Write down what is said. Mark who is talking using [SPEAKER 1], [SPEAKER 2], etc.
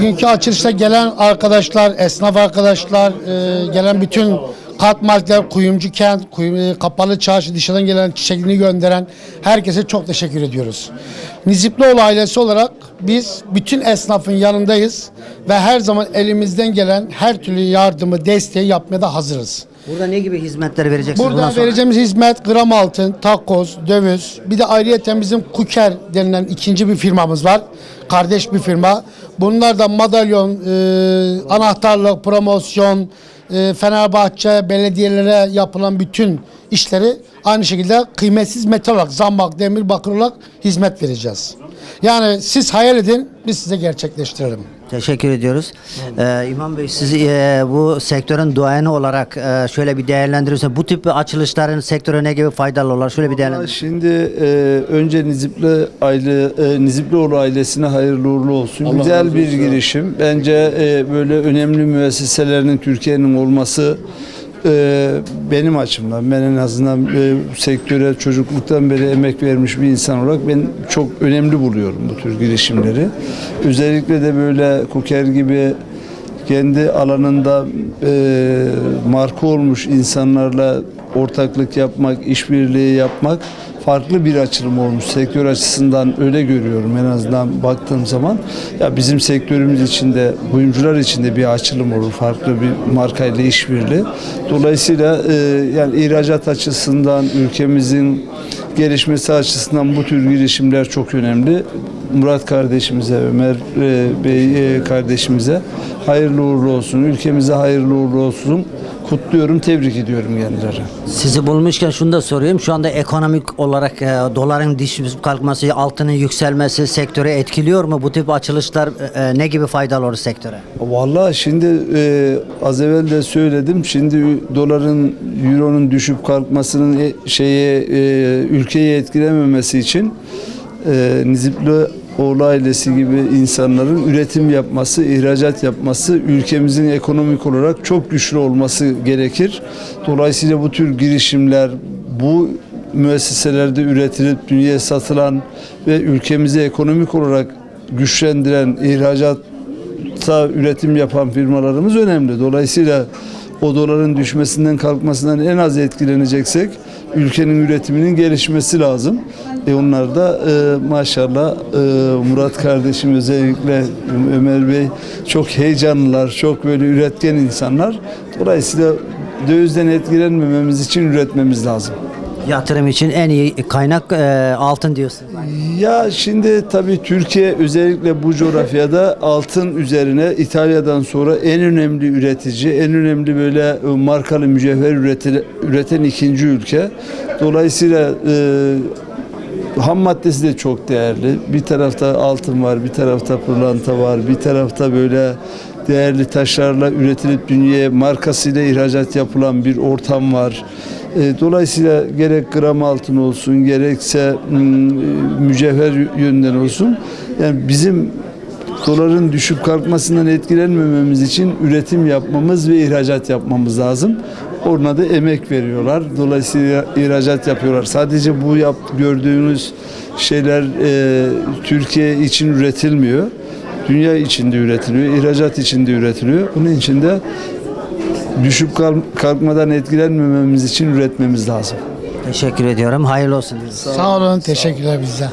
[SPEAKER 1] bugünkü açılışta gelen arkadaşlar, esnaf arkadaşlar, e, gelen bütün kat marketler, kuyumcu kent, kuyum, e, kapalı çarşı, dışarıdan gelen çiçeklerini gönderen herkese çok teşekkür ediyoruz. Niziplioğlu ailesi olarak biz bütün esnafın yanındayız ve her zaman elimizden gelen her türlü yardımı, desteği yapmaya da hazırız.
[SPEAKER 2] Burada ne gibi hizmetler vereceksiniz bundan
[SPEAKER 1] Burada
[SPEAKER 2] sonra?
[SPEAKER 1] vereceğimiz hizmet gram altın, takoz, döviz. Bir de ayrıyeten bizim Kuker denilen ikinci bir firmamız var. Kardeş bir firma. Bunlar da madalyon, e, anahtarlık, promosyon, e, Fenerbahçe belediyelere yapılan bütün işleri aynı şekilde kıymetsiz metal olarak, zambak, demir, bakır olarak hizmet vereceğiz. Yani siz hayal edin, biz size gerçekleştirelim.
[SPEAKER 2] Teşekkür ediyoruz. Ee, İmam Bey siz e, bu sektörün duayeni olarak e, şöyle bir değerlendirirseniz bu tip açılışların sektöre ne gibi faydalı olur? Şöyle bir değerlendirin.
[SPEAKER 3] Şimdi e, önce Nizipli aile e, Niziplioğlu ailesine hayırlı uğurlu olsun. Güzel bir girişim. Bence e, böyle önemli müesseselerinin Türkiye'nin olması e, benim açımdan ben en azından e, sektöre çocukluktan beri emek vermiş bir insan olarak ben çok önemli buluyorum bu tür girişimleri. Özellikle de böyle Kuker gibi kendi alanında e, marka olmuş insanlarla ortaklık yapmak, işbirliği yapmak farklı bir açılım olmuş. Sektör açısından öyle görüyorum en azından baktığım zaman. Ya bizim sektörümüz içinde, kuyumcular içinde bir açılım olur. Farklı bir markayla işbirliği. Dolayısıyla e, yani ihracat açısından ülkemizin gelişmesi açısından bu tür girişimler çok önemli. Murat kardeşimize, Ömer e, Bey e, kardeşimize hayırlı uğurlu olsun. Ülkemize hayırlı uğurlu olsun. Kutluyorum, tebrik ediyorum kendilerine.
[SPEAKER 2] Sizi bulmuşken şunu da sorayım. Şu anda ekonomik olarak e, doların düşüp kalkması, altının yükselmesi sektöre etkiliyor mu? Bu tip açılışlar e, e, ne gibi faydalı olur sektöre?
[SPEAKER 3] Vallahi şimdi e, az evvel de söyledim. Şimdi doların, euronun düşüp kalkmasının e, şeye e, ülkeyi etkilememesi için e, Nizipli Oğlu ailesi gibi insanların üretim yapması, ihracat yapması ülkemizin ekonomik olarak çok güçlü olması gerekir. Dolayısıyla bu tür girişimler, bu müesseselerde üretilip dünyaya satılan ve ülkemizi ekonomik olarak güçlendiren ihracat ta üretim yapan firmalarımız önemli. Dolayısıyla o doların düşmesinden kalkmasından en az etkileneceksek ülkenin üretiminin gelişmesi lazım. E onlar da e, maşallah e, Murat kardeşim özellikle Ömer Bey çok heyecanlılar, çok böyle üretken insanlar. Dolayısıyla dövizden etkilenmememiz için üretmemiz lazım.
[SPEAKER 2] Yatırım için en iyi kaynak e, altın diyorsunuz.
[SPEAKER 3] Ya şimdi tabii Türkiye özellikle bu coğrafyada altın üzerine İtalya'dan sonra en önemli üretici, en önemli böyle e, markalı mücevher üreten, üreten ikinci ülke. Dolayısıyla e, ham maddesi de çok değerli. Bir tarafta altın var, bir tarafta pırlanta var, bir tarafta böyle değerli taşlarla üretilip dünyaya markasıyla ihracat yapılan bir ortam var. E, Dolayısıyla gerek gram altın olsun gerekse mm, mücevher yönden olsun yani bizim doların düşüp kalkmasından etkilenmememiz için üretim yapmamız ve ihracat yapmamız lazım. Orada da emek veriyorlar. Dolayısıyla ihracat yapıyorlar. Sadece bu yap, gördüğünüz şeyler e, Türkiye için üretilmiyor. Dünya içinde üretiliyor, ihracat içinde üretiliyor. Bunun için de düşüp kalk- kalkmadan etkilenmememiz için üretmemiz lazım.
[SPEAKER 2] Teşekkür ediyorum. Hayırlı olsun.
[SPEAKER 1] Sağ olun, teşekkürler bize.